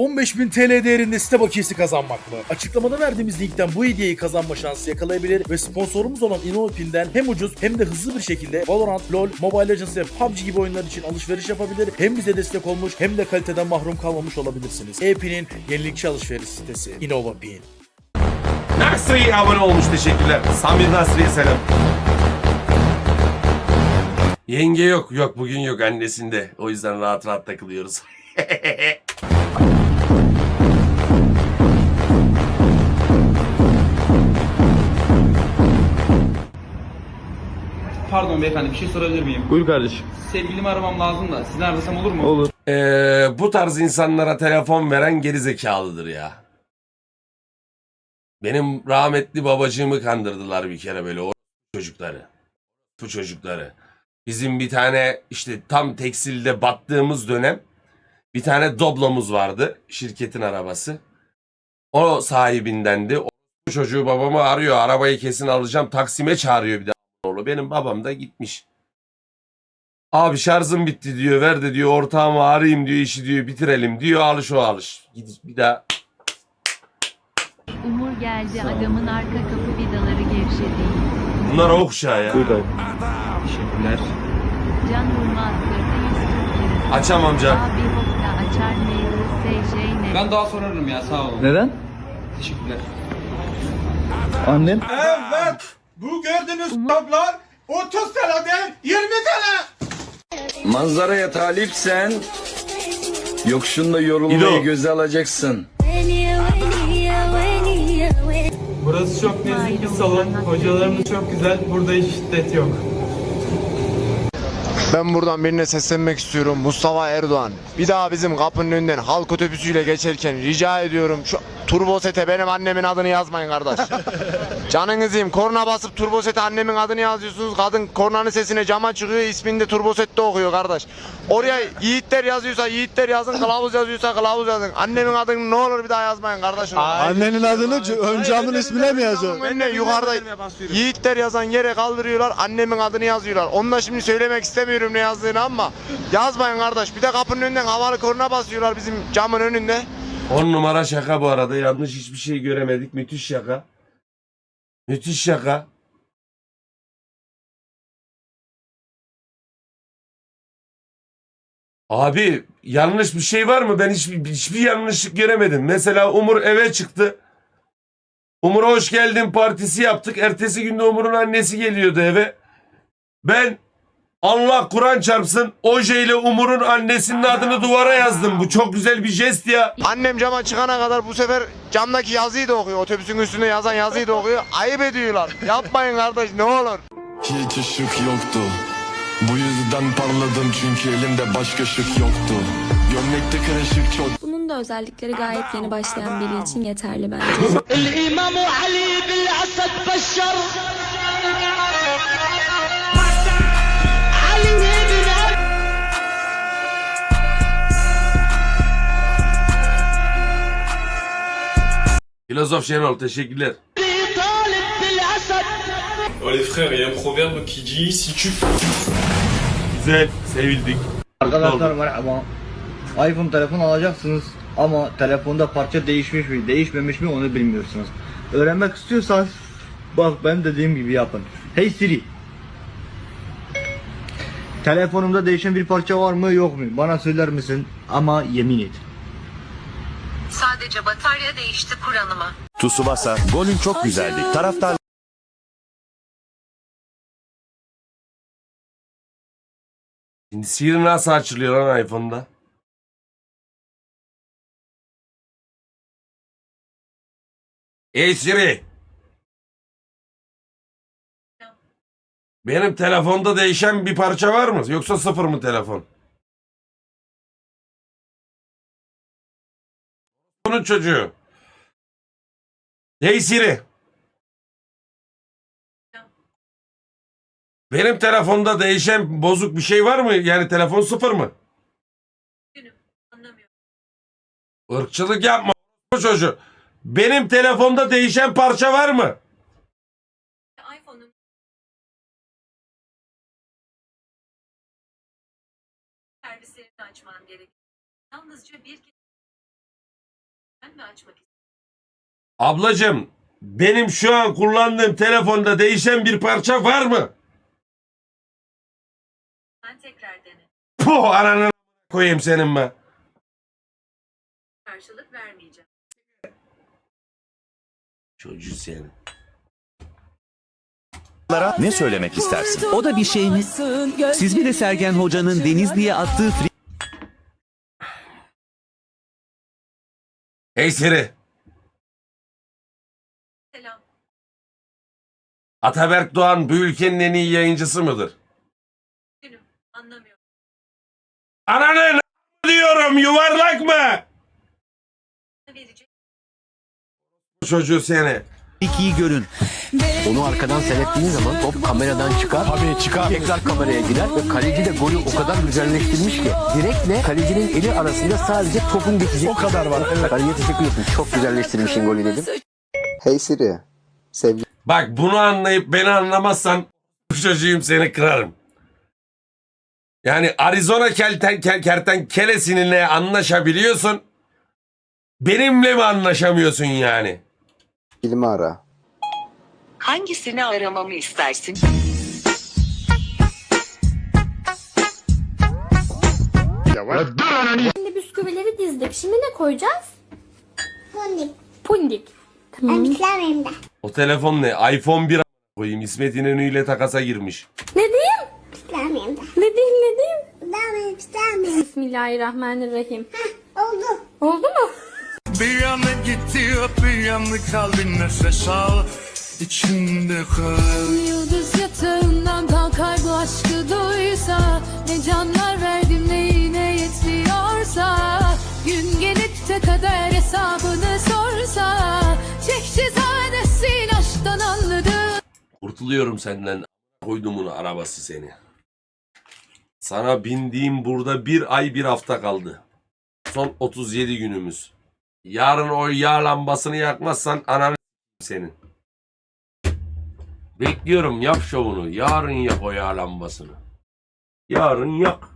15.000 TL değerinde site bakiyesi kazanmak mı? Açıklamada verdiğimiz linkten bu hediyeyi kazanma şansı yakalayabilir ve sponsorumuz olan InnoPin'den hem ucuz hem de hızlı bir şekilde Valorant, LoL, Mobile Legends ve PUBG gibi oyunlar için alışveriş yapabilir. Hem bize destek olmuş hem de kaliteden mahrum kalmamış olabilirsiniz. E-Pin'in yenilikçi alışveriş sitesi InnovaPin. Nasri'ye abone olmuş teşekkürler. Samir Nasri'ye selam. Yenge yok. Yok bugün yok annesinde. O yüzden rahat rahat takılıyoruz. Pardon beyefendi bir şey sorabilir miyim? Buyur kardeşim. Sevgilimi aramam lazım da sizi arasam olur mu? Olur. Ee, bu tarz insanlara telefon veren geri zekalıdır ya. Benim rahmetli babacığımı kandırdılar bir kere böyle o çocukları. Bu çocukları. Bizim bir tane işte tam tekstilde battığımız dönem bir tane Doblo'muz vardı. Şirketin arabası. O sahibindendi. O çocuğu babamı arıyor. Arabayı kesin alacağım. Taksime çağırıyor bir de. Oğlu. Benim babam da gitmiş. Abi şarjım bitti diyor. Ver de diyor ortağımı arayayım diyor. işi diyor bitirelim diyor. Alış o alış. Git bir daha. Umur geldi adamın arka kapı vidaları gevşedi. Bunlar okşa ya. Buyur kardeşim. Teşekkürler. Can Urmaz kırdı 140 lirası. Açamam can. Abi hokka açar neydi SJ ne? Ben daha sorarım ya sağ olun. Neden? Teşekkürler. Annen? Evet. Bu gördüğünüz tablar 30 TL'den 20 TL. Manzaraya talipsen yokuşunda yorulmayı İdo. göze alacaksın. Burası çok nezih bir salon. Hocalarımız çok güzel. Burada hiç şiddet yok. Ben buradan birine seslenmek istiyorum. Mustafa Erdoğan. Bir daha bizim kapının önünden halk otobüsüyle geçerken rica ediyorum şu turbo sete benim annemin adını yazmayın kardeş. Canınızıyım. Korna basıp turbo sete annemin adını yazıyorsunuz. Kadın kornanın sesine cama çıkıyor. ismini de turbo sette okuyor kardeş. Oraya yiğitler yazıyorsa yiğitler yazın. Kılavuz yazıyorsa kılavuz yazın. Annemin adını ne olur bir daha yazmayın kardeşim. Annenin adını ön camın ismine mi Yazın önüne yukarıda yiğitler yazan yere kaldırıyorlar. Annemin adını yazıyorlar. Onu da şimdi söylemek istemiyorum ne yazdığını ama yazmayın kardeş. Bir de kapının önünden havalı korna basıyorlar bizim camın önünde. 10 numara şaka bu arada. Yanlış hiçbir şey göremedik. Müthiş şaka. Müthiş şaka. Abi yanlış bir şey var mı? Ben hiçbir, hiçbir yanlışlık göremedim. Mesela Umur eve çıktı. Umur'a hoş geldin partisi yaptık. Ertesi günde Umur'un annesi geliyordu eve. Ben Allah Kur'an çarpsın ojeyle Umur'un annesinin adını duvara yazdım. Bu çok güzel bir jest ya. Annem cama çıkana kadar bu sefer camdaki yazıyı da okuyor. Otobüsün üstünde yazan yazıyı da okuyor. Ayıp ediyorlar. Yapmayın kardeş ne olur. Hiç ışık yoktu yüzden parladım çünkü elimde başka ışık yoktu Gömlekte kırışık çok Bunun da özellikleri gayet yeni başlayan biri için yeterli bence. Filozof Şenol teşekkürler. Oh les frères, il y a un proverbe qui dit si tu Güzel sevildik. Arkadaşlar merhaba. iPhone telefon alacaksınız ama telefonda parça değişmiş mi değişmemiş mi onu bilmiyorsunuz. Öğrenmek istiyorsanız bak ben dediğim gibi yapın. Hey Siri. Telefonumda değişen bir parça var mı yok mu? Bana söyler misin? Ama yemin et. Sadece batarya değişti Kur'an'ıma. Tsubasa golün çok güzeldi Taraftar Şimdi Siri nasıl açılıyor lan iPhone'da? Ey Siri. Benim telefonda değişen bir parça var mı? Yoksa sıfır mı telefon? Bunun çocuğu. Hey Siri. Benim telefonda değişen bozuk bir şey var mı? Yani telefon sıfır mı? Anlamıyorum. Irkçılık yapma bu çocuğu. Benim telefonda değişen parça var mı? iPhone'un servislerini açman gerek. Yalnızca bir kez Ben mi açmak istiyorum? Ablacım benim şu an kullandığım telefonda değişen bir parça var mı? Tekrar dene. Puh ananı koyayım senin be. Karşılık vermeyeceğim. Çocuğu seni. Ne söylemek istersin? O da bir şey mi? Siz bir de Sergen Hoca'nın Denizli'ye attığı fri- Hey Siri. Selam. Ataberk Doğan bu ülkenin en iyi yayıncısı mıdır? Anlamıyorum. Ananı diyorum yuvarlak mı? Verecek. Çocuğu seni. ikiyi görün. Onu arkadan seyrettiğin zaman top kameradan çıkar. Tabii çıkar. Tekrar kameraya girer ve kaleci de golü o kadar güzelleştirmiş ki. Direkle kalecinin eli arasında sadece topun geçecek. O kadar var. Evet. Kaleciye teşekkür ederim. Çok güzelleştirmişsin golü dedim. Hey Siri. Sevgili Bak bunu anlayıp beni anlamazsan bu çocuğum seni kırarım. Yani Arizona kelten, kel, anlaşabiliyorsun. Benimle mi anlaşamıyorsun yani? mi ara. Hangisini aramamı istersin? Şimdi bisküvileri dizdik. Şimdi ne koyacağız? Pundik. Pundik. Tamam. Ben O telefon ne? iPhone 1 a- koyayım. İsmet İnönü ile takasa girmiş. Ne diyeyim ne Bismillahirrahmanirrahim. Oldu. Oldu mu? Bir yanı gitti bir yanı kaldı nefes al içinde kal Yıldız yatağından kalkar bu aşkı duysa Ne canlar verdim ne yine yetmiyorsa Gün gelip de kader hesabını sorsa Çekçizadesin aşktan anladım Kurtuluyorum senden koydumun arabası seni. Sana bindiğim burada bir ay bir hafta kaldı. Son 37 günümüz. Yarın o yağ lambasını yakmazsan ananı senin. Bekliyorum yap şovunu. Yarın yak o yağ lambasını. Yarın yak.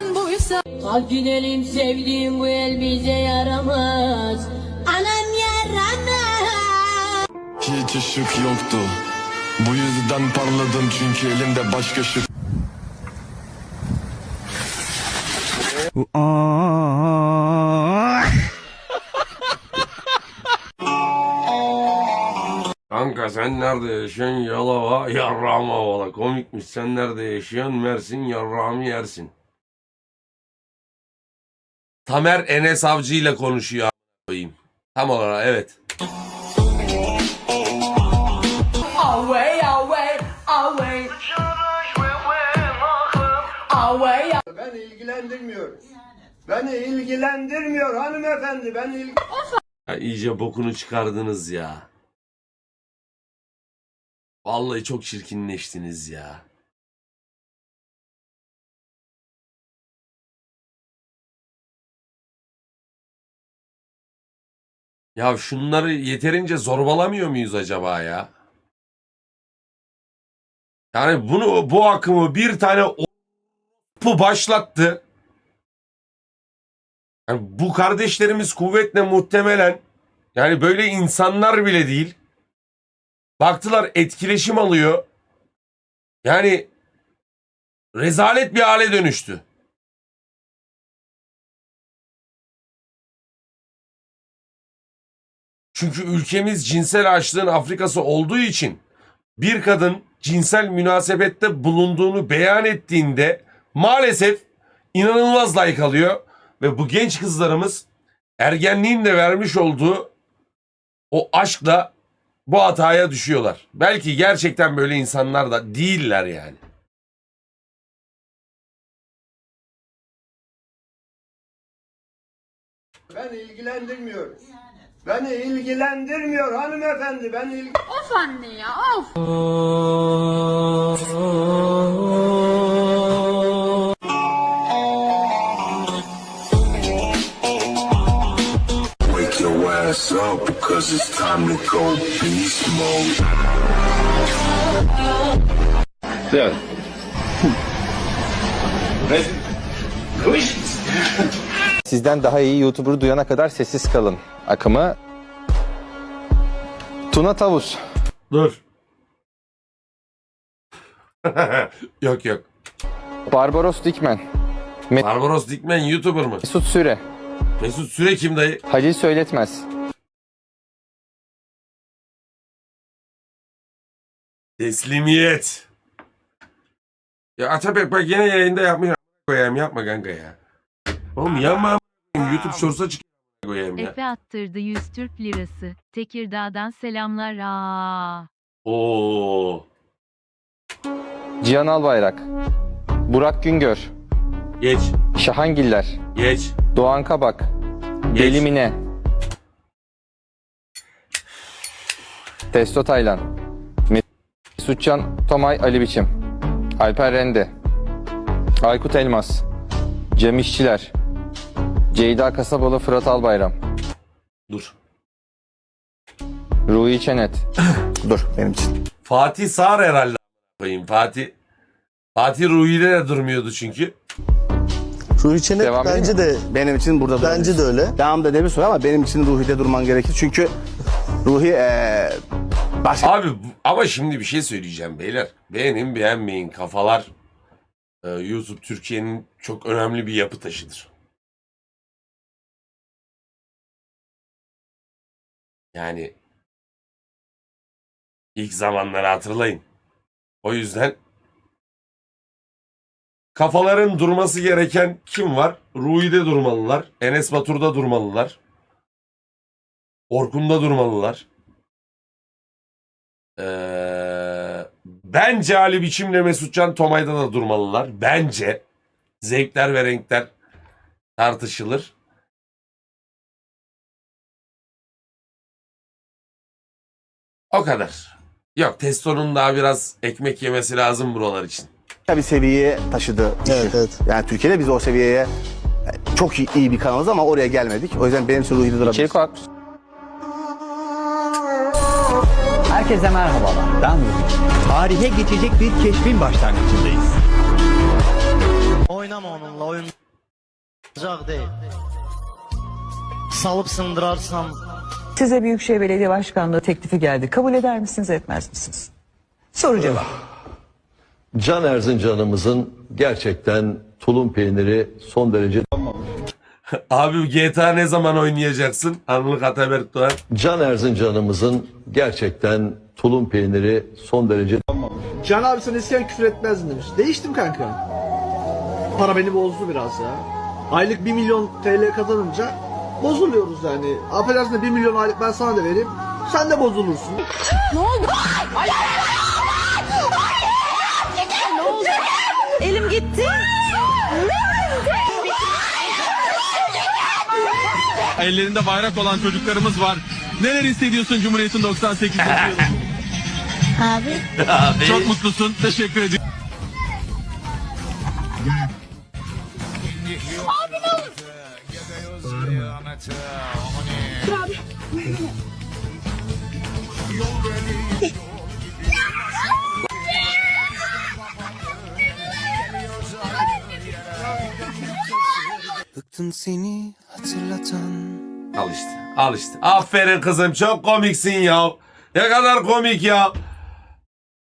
buysa Kalk gidelim sevdiğim bu el bize yaramaz. Anam yaramaz. Hiç ışık yoktu Bu yüzden parladım çünkü elimde başka ışık Kanka sen nerede yaşıyorsun? Yalova, yarrağıma ovala. Komikmiş. Sen nerede yaşıyorsun? Mersin, yarrağımı yersin. Tamer Enes Avcı ile konuşuyor. Tam olarak evet. İlgilendirmiyor. Beni ilgilendirmiyor hanımefendi. Beni il- Ya iyice bokunu çıkardınız ya. Vallahi çok çirkinleştiniz ya. Ya şunları yeterince zorbalamıyor muyuz acaba ya? Yani bunu bu akımı bir tane bu başlattı. Yani bu kardeşlerimiz kuvvetle muhtemelen yani böyle insanlar bile değil. Baktılar etkileşim alıyor. Yani rezalet bir hale dönüştü. Çünkü ülkemiz cinsel açlığın Afrikası olduğu için bir kadın cinsel münasebette bulunduğunu beyan ettiğinde maalesef inanılmaz like alıyor ve bu genç kızlarımız ergenliğin de vermiş olduğu o aşkla bu hataya düşüyorlar. Belki gerçekten böyle insanlar da değiller yani. beni ilgilendirmiyor. Beni ilgilendirmiyor hanımefendi. Beni il- Of anne ya of. Up because it's time to go beast mode Sizden daha iyi YouTuber duyana kadar sessiz kalın. Akımı Tuna Tavus. Dur. yok yok. Barbaros Dikmen. Barbaros Dikmen YouTuber mı? Mesut Süre. Mesut Süre kim dayı? Halil Söyletmez. Teslimiyet. Ya Atabek bak yine yayında yapmış. koyayım yapma kanka ya. Oğlum yapma YouTube Shorts'a çık koyayım ya. Efe attırdı 100 Türk lirası. Tekirdağ'dan selamlar. Aa. Oo. Cihan Albayrak. Burak Güngör. Geç. Şahangiller. Geç. Doğan Kabak. Geç. Deli Mine. Testo Taylan. Mesutcan Tomay Ali Biçim. Alper Rende. Aykut Elmas. Cem İşçiler. Ceyda Kasabalı Fırat Albayram. Dur. Ruhi Çenet. Dur benim için. Fatih Sağır herhalde koyayım. Fatih Fatih Ruhi'de de durmuyordu çünkü. Ruhi Çenet Devam edeyim bence de benim için burada Bence de öyle. Devam da sonra ama benim için Ruhi'de durman gerekir. Çünkü Ruhi eee başka Abi ama şimdi bir şey söyleyeceğim beyler. Beğenin beğenmeyin kafalar e, YouTube Türkiye'nin çok önemli bir yapı taşıdır. Yani ilk zamanları hatırlayın. O yüzden kafaların durması gereken kim var? Ruhi'de durmalılar. Enes Batur'da durmalılar. Orkun'da durmalılar. Ee, bence Ali Biçim'le Mesutcan Tomay'da da durmalılar. Bence. Zevkler ve renkler tartışılır. O kadar. Yok Testo'nun daha biraz ekmek yemesi lazım buralar için. bir seviyeye taşıdı. Evet, evet. Yani Türkiye'de biz o seviyeye çok iyi, iyi bir kanalız ama oraya gelmedik. O yüzden benim için durabilir. İçerik var. Herkese merhabalar. Ben Ruhi. Tarihe geçecek bir keşfin başlangıcındayız. Oynama onunla oyun değil. Salıp sındırarsam Size Büyükşehir Belediye Başkanlığı teklifi geldi. Kabul eder misiniz, etmez misiniz? Soru cevap. Can Erzincan'ımızın gerçekten tulum peyniri son derece Abi GTA ne zaman oynayacaksın? Anlık Ataberk Doğan. Can Erzincan'ımızın gerçekten tulum peyniri son derece Can abi sen eskiden küfür etmezdin demiş. Değiştim kanka. Para beni bozdu biraz ya. Aylık 1 milyon TL kazanınca bozuluyoruz yani. Affedersin de 1 milyon aylık ben sana da vereyim. Sen de bozulursun. Ne oldu? Ne oldu? Elim gitti. Ellerinde bayrak olan çocuklarımız var. Neler hissediyorsun Cumhuriyet'in 98. yılı? Abi. Çok mutlusun. Teşekkür ediyorum. Bıktım seni hatırlatan Al işte. Al işte. Aferin kızım. Çok komiksin ya. Ne kadar komik ya.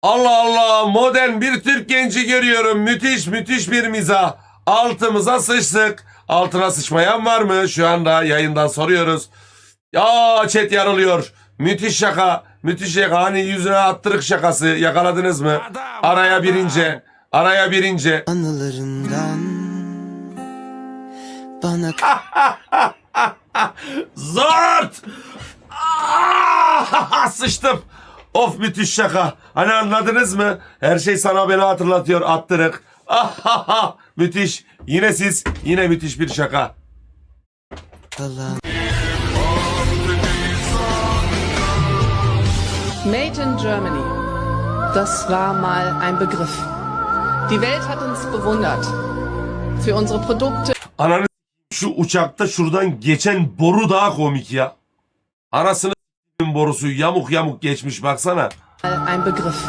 Allah Allah. Modern bir Türk genci görüyorum. Müthiş müthiş bir mizah. Altımıza sıçtık. Altına sıçmayan var mı? Şu anda yayından soruyoruz. Ya chat yarılıyor. Müthiş şaka. Müthiş şaka. Hani yüzüne attırık şakası. Yakaladınız mı? Araya birince. Araya birince. Anılarından Bana Zart! Ah! Sıçtım. Of müthiş şaka. Hani anladınız mı? Her şey sana beni hatırlatıyor attırık. Ah! müthiş. Yine siz, yine müthiş bir şaka. kalan Made in Germany. Das war mal ein Begriff. Die Welt hat uns bewundert. Für unsere Produkte. Ananı şu uçakta şuradan geçen boru daha komik ya. Anasını borusu yamuk yamuk geçmiş baksana. Ein Begriff.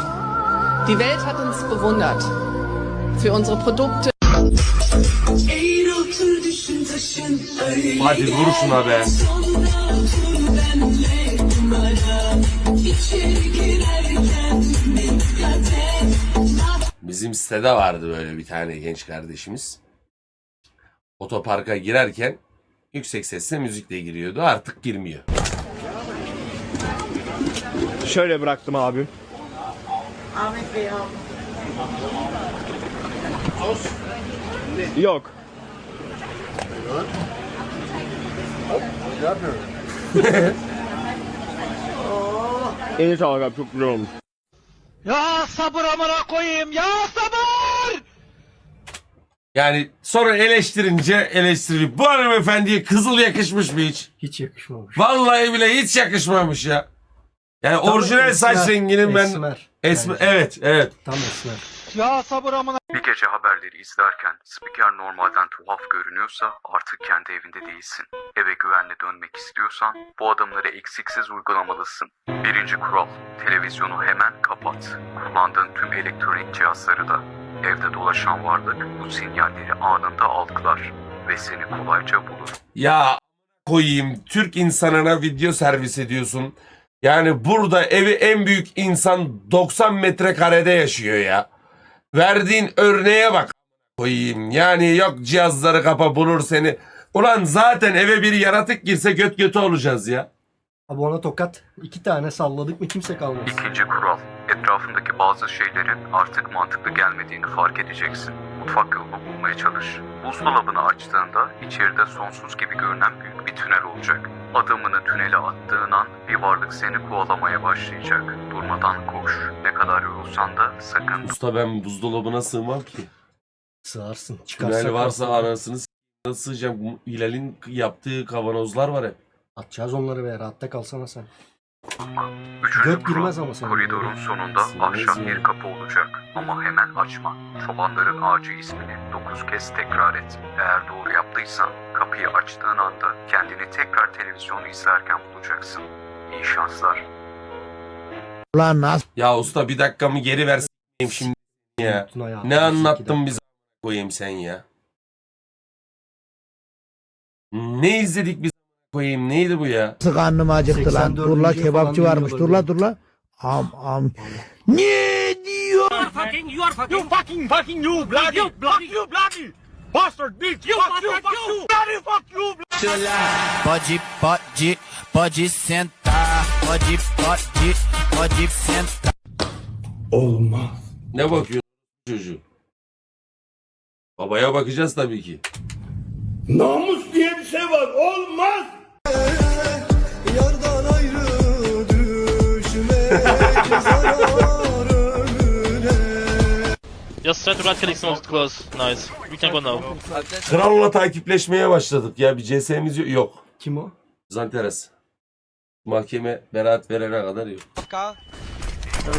Die Welt hat uns bewundert. Für unsere Produkte. Hadi vur şuna be. Bizim sitede vardı böyle bir tane genç kardeşimiz. Otoparka girerken yüksek sesle müzikle giriyordu. Artık girmiyor. Şöyle bıraktım abim. Ahmet Bey al. Yok. Eline sağlık abi çok güzel olmuş. Ya sabır amına koyayım ya sabır! Yani sonra eleştirince eleştirip bu hanımefendiye kızıl yakışmış mı hiç? Hiç yakışmamış. Vallahi bile hiç yakışmamış ya. Yani Tam orijinal saç esmer, renginin ben esmer esmer bence. evet evet. Tam esmer. Ya sabır amına Bir gece haberleri izlerken spiker normalden tuhaf görünüyorsa artık kendi evinde değilsin. Eve güvenle dönmek istiyorsan bu adımları eksiksiz uygulamalısın. Birinci kural, televizyonu hemen kapat. Kullandığın tüm elektronik cihazları da. Evde dolaşan varlık bu sinyalleri anında algılar ve seni kolayca bulur. Ya koyayım Türk insanına video servis ediyorsun. Yani burada evi en büyük insan 90 metrekarede yaşıyor ya. Verdiğin örneğe bak koyayım. Yani yok cihazları kapa bulur seni. Ulan zaten eve bir yaratık girse göt götü olacağız ya. Abi ona tokat. iki tane salladık mı kimse kalmaz. İkinci kural, etrafındaki bazı şeylerin artık mantıklı gelmediğini fark edeceksin. Mutfak yolunu bulmaya çalış. Buzdolabını açtığında içeride sonsuz gibi görünen büyük bir tünel olacak. Adımını tünele attığın an bir varlık seni kovalamaya başlayacak. Durmadan koş. Ne kadar yorulsan da sakın Usta ben buzdolabına sığmam ki. Sığarsın. Çıkarsak Tünel varsa anasını s- sığacağım? Hilal'in yaptığı kavanozlar var hep. Atacağız onları be rahatta kalsana sen. Üçüncü Göt girmez ama senin. koridorun sonunda ahşap bir kapı olacak. Ama hemen açma. Çobanların ağacı ismini dokuz kez tekrar et. Eğer doğru yaptıysan kapıyı açtığın anda kendini tekrar televizyonu izlerken bulacaksın. İyi şanslar. Ulan nasıl? Ya usta bir dakikamı geri ver s**eyim şimdi ya. Unuttun Ne anlattın bize koyayım sen ya? Ne izledik biz koyayım neydi bu ya? Karnım acıktı lan. 84. Dur la falan kebapçı varmış. dönüyorlar Dur la böyle. dur la. Am am. Ne diyor? fucking, you are fucking. You fucking, fucking you, bloody, you, bloody, you, bloody, bastard, bitch, you, fuck you, fuck you, bloody, fuck you. Pode, pode, pode sentar. Pode, pode, pode sentar. Olmaz. Ne bakıyorsun çocuğu? Babaya bakacağız tabii ki. Namus diye bir şey var, olmaz. Just try to right click some close. Nice. We can go now. Kralla takipleşmeye başladık ya bir CS'miz yok. yok. Kim o? Zanteres. Mahkeme beraat verene kadar yok.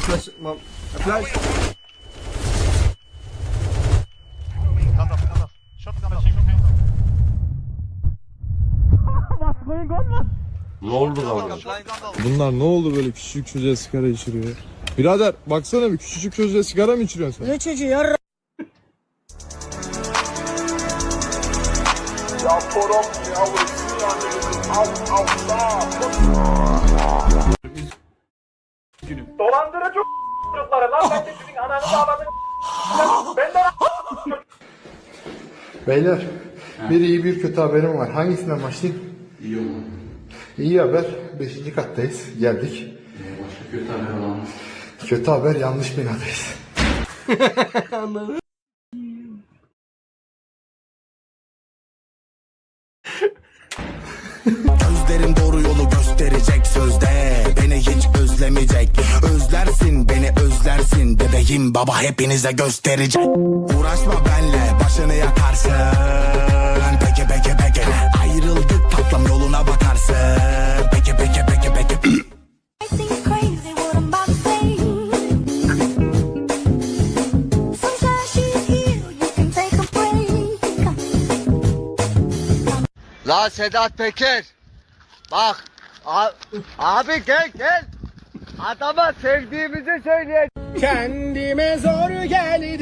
Flash, flash. Ne oldu lan? Bunlar ne oldu böyle küçücük çocuğa sigara içiriyor? Birader baksana bir küçücük çocuğa sigara mı içiriyorsun sen? Ne çocuğu yarra? Dolandırıcı çocukları lan ben de sizin ananı ağladın. Ben de Beyler, bir iyi bir kötü haberim var. Hangisinden başlayayım? İyi olan. İyi haber, 5. kattayız. Geldik. Başka kötü haber olan. Kötü haber, yanlış binadayız. Anladım. Gözlerim doğru yolu gösterecek sözde Beni hiç özlemeyecek Özlersin beni özlersin Bebeğim baba hepinize gösterecek Uğraşma benle başını yakarsın La Sedat Peker. Bak. abi gel gel. Adama sevdiğimizi söyle. Kendime zor geldim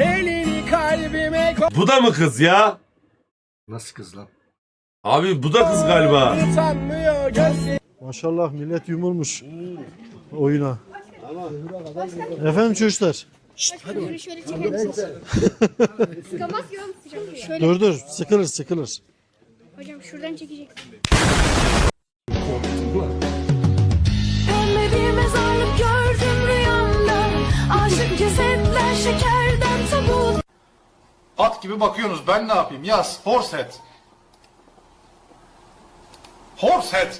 Elini kalbime koy Bu da mı kız ya? Nasıl kız lan? Abi bu da kız galiba. Maşallah millet yumulmuş oyuna. Efendim çocuklar. Şöyle şöyle çekelim. Sıkamaz yok. Şöyle. Dur dur sıkılır sıkılır. Hocam şuradan çekeceksin. Pembe mezarlık gördüm rüyamda Aşık cesetler şekerden tabut At gibi bakıyorsunuz ben ne yapayım yaz horsehead. Horsehead.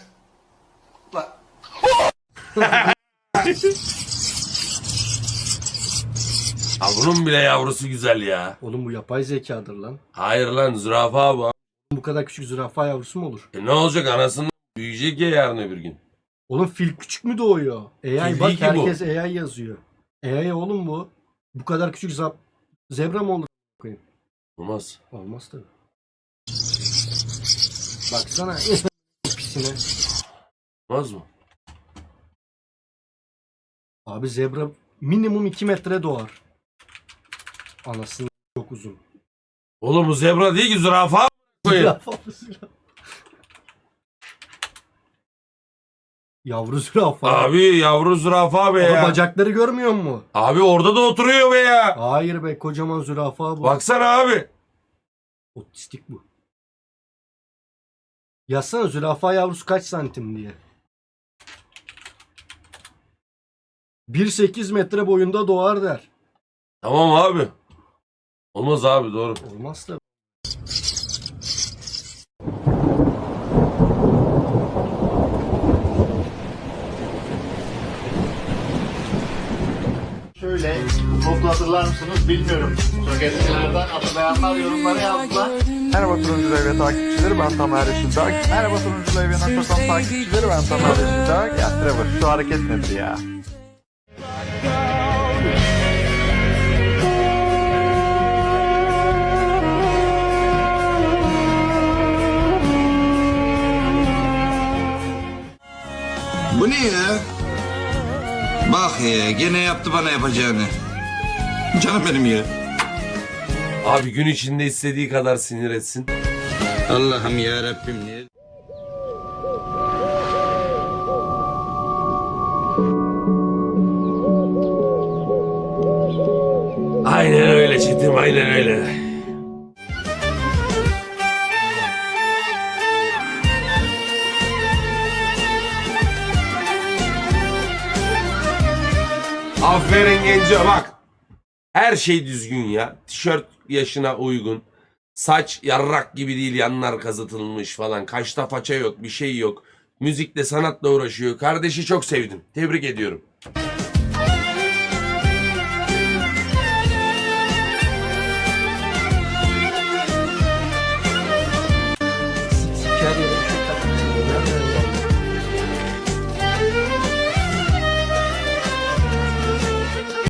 La. Ha bunun bile yavrusu güzel ya. Oğlum bu yapay zekadır lan. Hayır lan zürafa bu. Bu kadar küçük zürafa yavrusu mu olur? E ne olacak anasının büyüyecek ya yarın öbür gün. Oğlum fil küçük mü doğuyor? AI Fil bak değil ki bu. herkes AI yazıyor. AI oğlum bu. Bu kadar küçük zap zebra mı olur? Olmaz. Olmaz tabii. Baksana pisine. Olmaz mı? Abi zebra minimum 2 metre doğar. Anasını çok uzun. Oğlum bu zebra değil ki zürafa. koyayım. Zürafa mı zürafa? Yavru zürafa. Abi yavru zürafa be Ama ya. bacakları görmüyor mu? Abi orada da oturuyor be ya. Hayır be kocaman zürafa bu. Baksana abi. Otistik bu. Yazsana zürafa yavrusu kaç santim diye. 1.8 metre boyunda doğar der. Tamam abi. Olmaz abi doğru. Olmaz tabii. Şöyle notlu hatırlar mısınız bilmiyorum. Çok eskilerden hatırlayanlar yorumlara yazdılar. Merhaba Turuncu Levye takipçileri ben Tamer Yeşildak. Merhaba Turuncu Levye.com takipçileri ben Tamer Yeşildak. Ya Trevor şu hareket nedir ya? Bu ne ya? Bak ya gene yaptı bana yapacağını. Canım benim ya. Abi gün içinde istediği kadar sinir etsin. Allah'ım ya Rabbim ya. Aynen öyle Çetin aynen öyle. Aferin Genco bak. Her şey düzgün ya. Tişört yaşına uygun. Saç yarrak gibi değil yanlar kazıtılmış falan. Kaşta faça yok bir şey yok. Müzikle sanatla uğraşıyor. Kardeşi çok sevdim. Tebrik ediyorum.